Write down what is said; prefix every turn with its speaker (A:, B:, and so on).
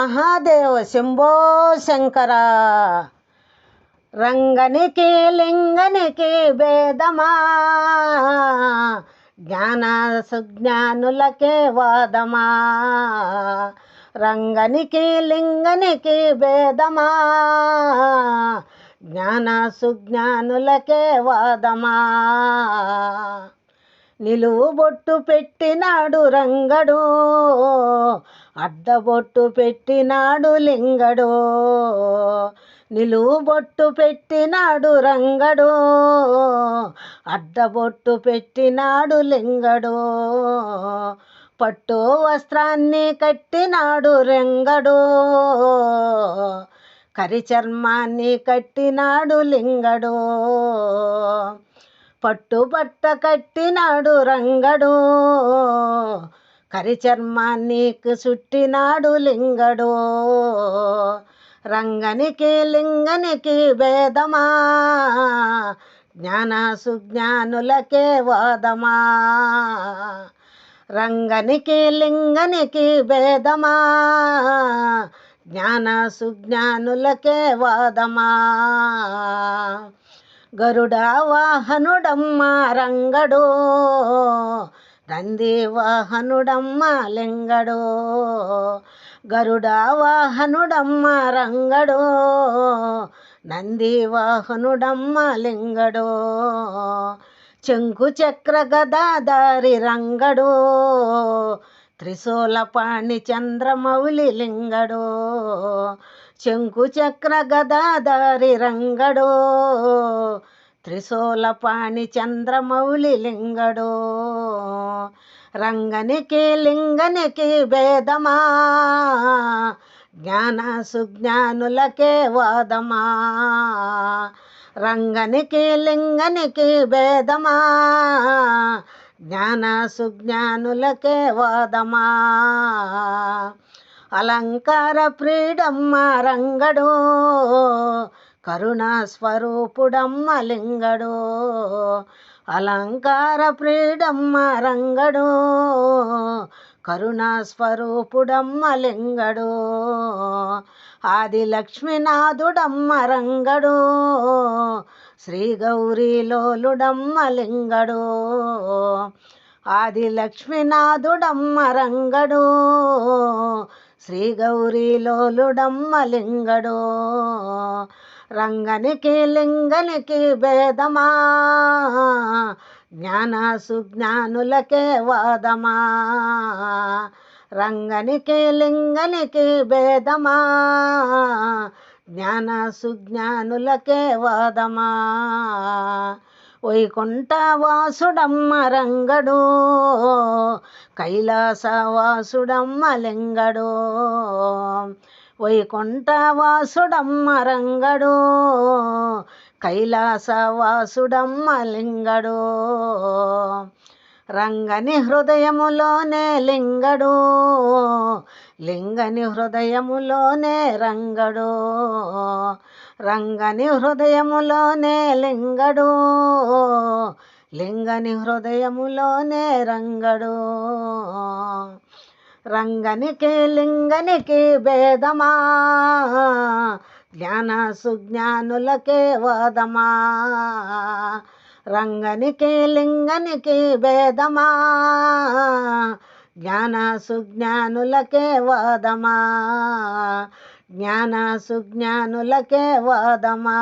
A: మహాదేవ శంభో శంకర. రంగనికి లింగనికి భేదమా? జ్ఞాన సుజ్ఞానులకే వాదమా? రంగనికి లింగనికి భేదమా? జ్ఞాన సుజ్ఞానులకే వాదమా? నిలువు బొట్టు పెట్టినాడు రంగడు. అడ్డబొట్టు పెట్టినాడు లింగడో నిలువు బొట్టు పెట్టినాడు రంగడో అడ్డబొట్టు పెట్టినాడు లింగడో పట్టు వస్త్రాన్ని కట్టినాడు రంగడు కరి చర్మాన్ని కట్టినాడు పట్టు పట్టుబట్ట కట్టినాడు రంగడో కరి చుట్టినాడు లింగడో. రంగనికి లింగనికి భేదమా? జ్ఞాన సుజ్ఞానులకే వాదమా? రంగనికి లింగనికి భేదమా? జ్ఞాన సుజ్ఞానులకే వాదమా? గరుడ వాహనుడమ్మ రంగడో. నంది వాహనుడమ్మ లింగడో గరుడ వాహనుడమ్మ రంగడో నంది వాహనుడమ్మ లింగడో చెంకు చక్ర గదాదారి రంగడో త్రిశూల పాణి చంద్రమౌళి లింగడో చెంకు చక్ర గదాదారి రంగడో త్రిశూలపాణి చంద్రమౌళి లింగడో. రంగనికి లింగనికి భేదమా? జ్ఞాన సుజ్ఞానులకే వాదమా? రంగనికి లింగనికి భేదమా? జ్ఞాన సుజ్ఞానులకే వాదమా? అలంకార ప్రీడమ్మ రంగడో. కరుణా లింగడు అలంకార ప్రీడమ్మ రంగడు కరుణా లింగడు ఆది లక్ష్మీనాథుడమ్మ రంగడు శ్రీ గౌరీలోలుడమ్మ లింగడు ఆది లక్ష్మీనాథుడమ్మ రంగడు శ్రీ గౌరీలోలుడమ్మ రంగనికి లింగనికి భేదమా? జ్ఞాన సుజ్ఞానులకే వాదమా? రంగనికి లింగనికి భేదమా? జ్ఞాన సుజ్ఞానులకే వాదమా? వైకుంఠవాసుడమ్మ రంగడు కైలాసవాసుడమ్మ లింగడు. వైకుంఠవాసుడమ్మ రంగడు కైలాసవాసుడమ్మ లింగడు. రంగని హృదయములోనే లింగడు లింగని హృదయములోనే రంగడు. రంగని హృదయములోనే లింగడు. లింగని హృదయములోనే రంగడు. రంగనికి లింగనికి భేదమా? జ్ఞాన సుజ్ఞానులకే వాదమా? రంగనికి లింగనికి భేదమా? జ్ఞాన సుజ్ఞానులకే వాదమా. జ్ఞాన సుజ్ఞానులకే వాదమా.